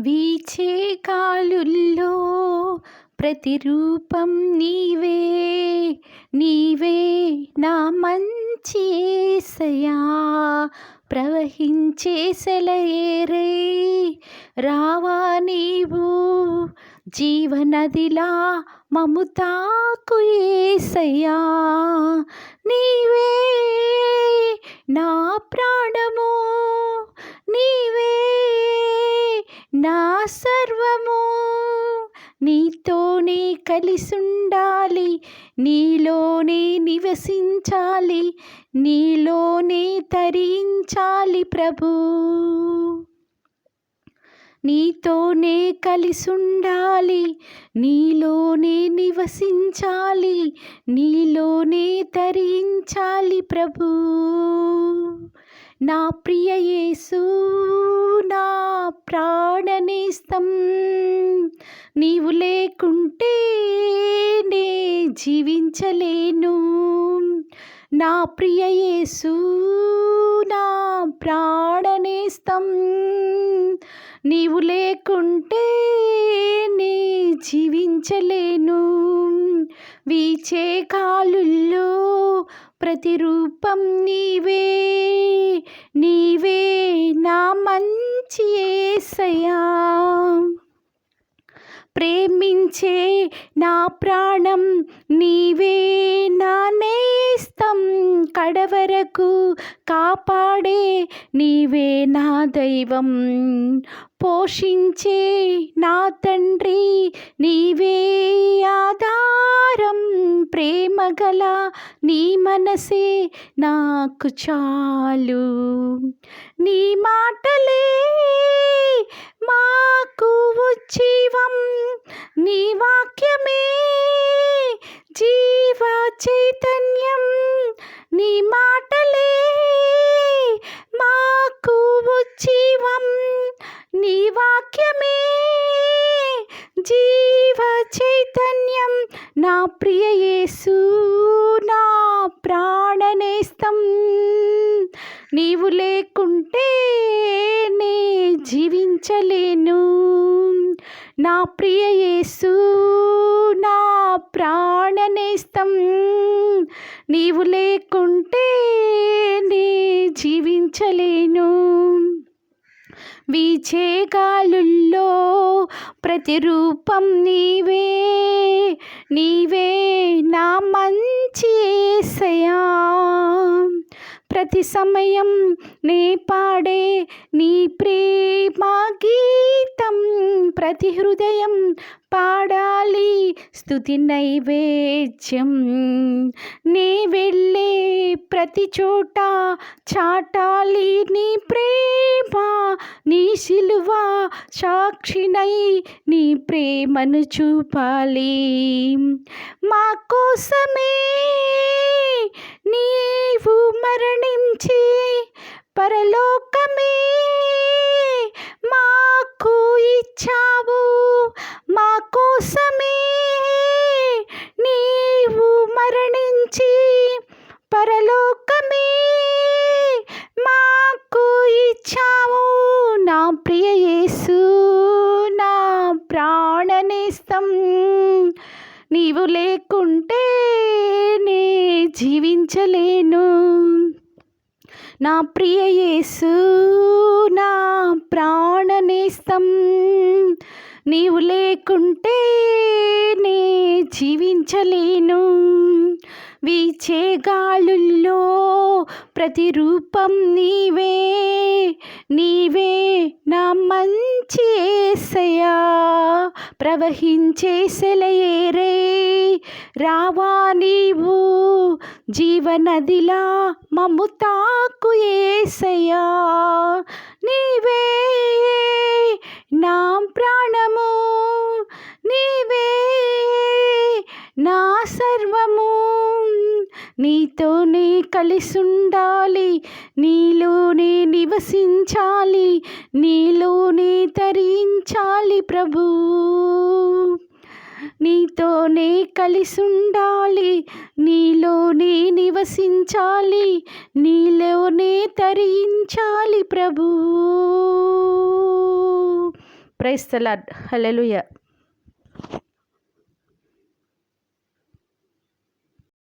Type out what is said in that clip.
వీచే కాలుల్లో ప్రతిరూపం నీవే నీవే నా మంచి ఏసయా ప్రవహించే సెలయేరే రావా నీవు జీవనదిలా మముతాకు ఏసయ్యా. నీవే నా ప్రాణ సర్వము. నీతోనే కలిసుండాలి నీలోనే నివసించాలి నీలోనే తరించాలి ప్రభు. నీతోనే కలిసుండాలి నీలోనే నివసించాలి నీలోనే తరించాలి ప్రభు. నా ప్రియ యేసు ప్రాణనేస్తం. నీవు లేకుంటే నే జీవించలేను. నా ప్రియ యేసు నా ప్రాణనేస్తం. నీవు లేకుంటే నే జీవించలేను. వీచే కాలుల్లో ప్రతిరూపం నీవే నీవే నా మంచి ఏసయా ప్రేమించే నా ప్రాణం నీవే నా నేస్తం. కడవరకు కాపాడే నీవే నా దైవం. పోషించే నా తండ్రి నీవే ఆధారం. ప్రేమగల నీ మనసే నాకు చాలు. నీ మాటలే మాకు ఉజ్జీవం. నీ వాక్యమే జీవ చైతన్య. నీ వాక్యమే. జీవ చైతన్యం నా ప్రియ యేసు నా ప్రాణనేస్తం నీవు లేకుంటే నే జీవించలేను. నా ప్రియ యేసు నా ప్రాణనేస్తం నీవు లేకుంటే నే జీవించలేను. వీచే గాలుల్లో ప్రతిరూపం నీవే నీవే నా మంచి ఏసయా ప్రతి సమయం నే పాడే నీ ప్రేమ గీతం ప్రతి హృదయం పాడాలి స్థుతి నైవేద్యం. నే వెళ్ళే ప్రతి చోట చాటాలి నీ ప్రేమ నీ శిలువా సాక్షినై నీ ప్రేమను చూపాలి. మా కోసమే నీవు మరణించి పరలోకమే మాకు ఇచ్చా ప్రియ యేసు నా ప్రాణనేస్తం. నీవు లేకుంటే నే జీవించలేను. నా ప్రియ యేసు నా ప్రాణనేస్తం. నీవు లేకుంటే నే జీవించలేను. వీచే గాలుల్లో ప్రతిరూపం నీవే. నీవే నా మంచి ఏసయా ప్రవహించే సెలయేరే. రావా నీవు జీవనదిలా మమ్ము తాకు ఏసయా నీవే నా ప్రాణము నీవే నా సర్వము నీతోనే కలిసుండాలి నీలోనే నివసించాలి నీలోనే తరించాలి ప్రభు. నీతోనే కలిసుండాలి నీలోనే నివసించాలి నీలోనే తరించాలి ప్రభు. ప్రైస్తలాడ్ హలలుయ